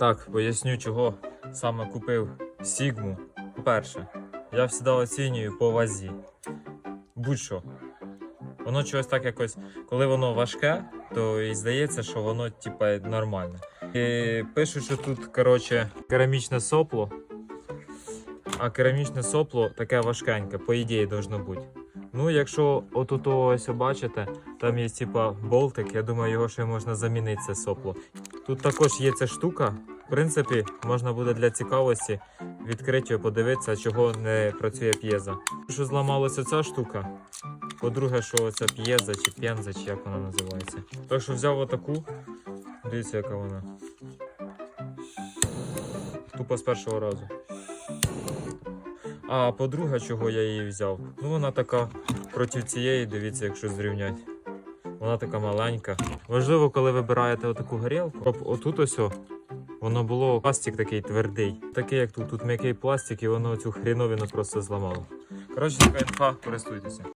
Так, поясню, чого саме купив Сігму. По-перше, я завжди оцінюю по вазі. Будь-що. Воно чогось так якось, коли воно важке, то і здається, що воно типа нормальне. І пишуть, що тут, коротше, керамічне сопло. А керамічне сопло таке важкеньке, по ідеї, должно бути. Ну, якщо отут ось бачите, там є типа болтик, я думаю, його ще можна замінити це сопло. Тут також є ця штука. Принципі, можна буде для цікавості відкрити його, подивитися, чого не працює п'єза. Що зламалася ця штука. По-друге, що це п'єза чи п'єнза, чи як вона називається. Так що взяв отаку. Дивіться, яка вона. Тупо з першого разу. А по-друге, чого я її взяв? Ну вона така проти цієї, дивіться, якщо зрівнять. Вона така маленька. Важливо, коли вибираєте отаку горілку, щоб отут ось воно було пластик такий твердий. Такий, як тут, тут м'який пластик, і воно цю хріновину просто зламало. Коротше, така інфа, користуйтеся.